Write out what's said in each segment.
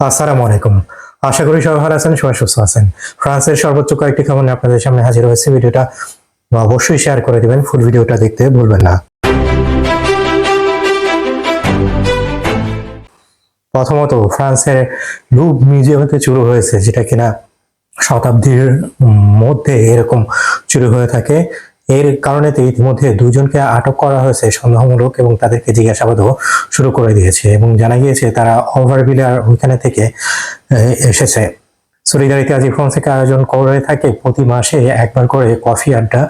আসসালামু আলাইকুম। আশা করি সবাই ভালো আছেন, সবাই সুস্থ আছেন। ফ্রান্সের সর্বোচ্চ কয়েকটি খবর নিয়ে আপনাদের সামনে হাজির হয়েছে। ভিডিওটা অবশ্যই শেয়ার করে দিবেন ফুল ভিডিওটা দেখতে ভুলবেন না। প্রথমত, ফ্রান্সের লুভ মিউজিয়ামতে চুরি হয়েছে, যেটা কিনা শতাব্দীর মধ্যে এরকম চুরি হয়ে থাকে। এর কারণে ইতিমধ্যে দুজনকে আটক করা হয়েছে সন্দেহমূলক এবং তাদেরকে জিজ্ঞাসাবাদও শুরু করে দিয়েছে এবং জানা গিয়েছে তারা ওভারভিলার ওইখানে থেকে এসেছে। সলিদারিতে আজি ফ্রান্সকে আয়োজন করে থাকে প্রতি মাসে একবার করে কফি আড্ডা,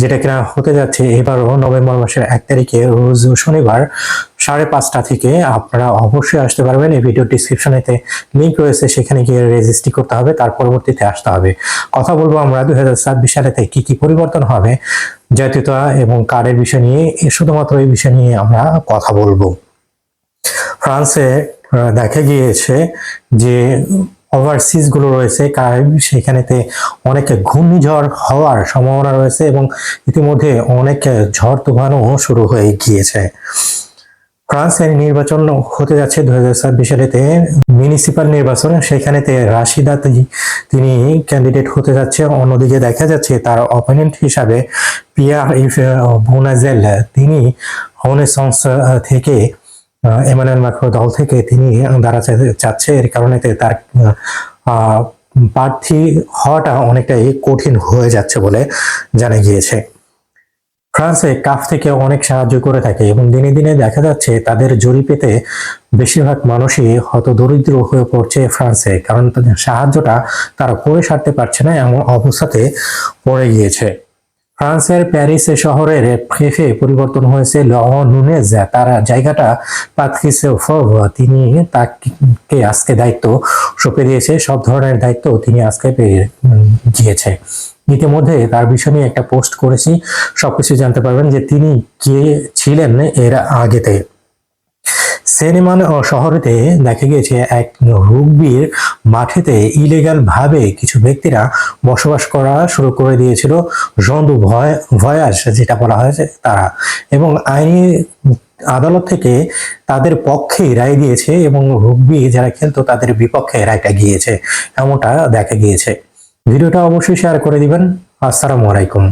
যেটা কিনা হতে যাচ্ছে এবারও নভেম্বর মাসের এক তারিখে, রোজ শনিবার সাড়ে পাঁচটা থেকে আপনারা অবশ্যই আসতে পারবেন। এই ভিডিও ডিসক্রিপশনেতে লিঙ্ক রয়েছে, সেখানে গিয়ে রেজিস্ট্রি করতে হবে, তার পরবর্তীতে আসতে হবে। কথা বলব আমরা দু হাজার ছাব্বিশ সালেতে কী কী পরিবর্তন হবে, জাতীয়তা এবং কার্ডের বিষয় নিয়ে শুধুমাত্র এই বিষয় নিয়ে আমরা কথা বলব। ফ্রান্সে দেখা গিয়েছে যে ওভারসিজগুলো রয়েছে সেখানেতে অনেক ঘূর্ণিঝড় হওয়ার সম্ভাবনা রয়েছে এবং ইতিমধ্যে অনেক ঝড় তুফানও শুরু হয়ে গিয়েছে। ফ্রান্সের নির্বাচন হতে যাচ্ছে দু হাজার ছাব্বিশ সালেতে মিউনিসিপাল নির্বাচন সেখানেতে রাশিদা তিনি ক্যান্ডিডেট হতে যাচ্ছে। অন্যদিকে দেখা যাচ্ছে তার অপোনেন্ট হিসাবে পিয়ার বোনাজেল তিনি হনেসংস থেকে এমানুয়েল মাক্রো দল থেকে তিনি দাঁড়াতে চাচ্ছে। এর কারণে তার প্রার্থী হওয়াটা অনেকটাই কঠিন হয়ে যাচ্ছে বলে জানা গিয়েছে। ফ্রান্সে কাফ থেকে অনেক সাহায্য করে থাকে এবং দিনে দিনে দেখা যাচ্ছে তাদের জরিপেতে বেশিরভাগ মানুষই হত দরিদ্র হয়ে পড়ছে ফ্রান্সে, কারণ তাদের সাহায্যটা তারা করে সারতে পারছে না এমন অবস্থাতে পড়ে গিয়েছে। ফ্রান্সের প্যারিস শহরের ফেফে পরিবর্তন হয়েছে লহ নুনেজ, তার জায়গাটা পাত্রিস ফভ তিনি তাকে আজকে দায়িত্ব সঁপে দিয়েছে, সব ধরনের দায়িত্ব তিনি আজকে পেয়ে গিয়েছে। ইতিমধ্যে তার বিষয় নিয়ে একটা পোস্ট করেছি, সবকিছু জানতে পারবেন যে তিনি কে ছিলেন এর আগেতে। সেনেমান ও শহরেতে দেখা গিয়েছে এক রুগবির মাঠেতে ইলিগাল ভাবে কিছু ব্যক্তিরা বসবাস করা শুরু করে দিয়েছিল জন্দু ভয়, ভয়াস যেটা বলা হয়েছে তারা। এবং আইনি আদালত থেকে তাদের পক্ষে রায় দিয়েছে এবং রুগবি যারা খেলতো তাদের বিপক্ষে রায়টা গিয়েছে, এমনটা দেখা গিয়েছে। ভিডিওটা অবশ্যই শেয়ার করে দিবেন। আসসালামু আলাইকুম।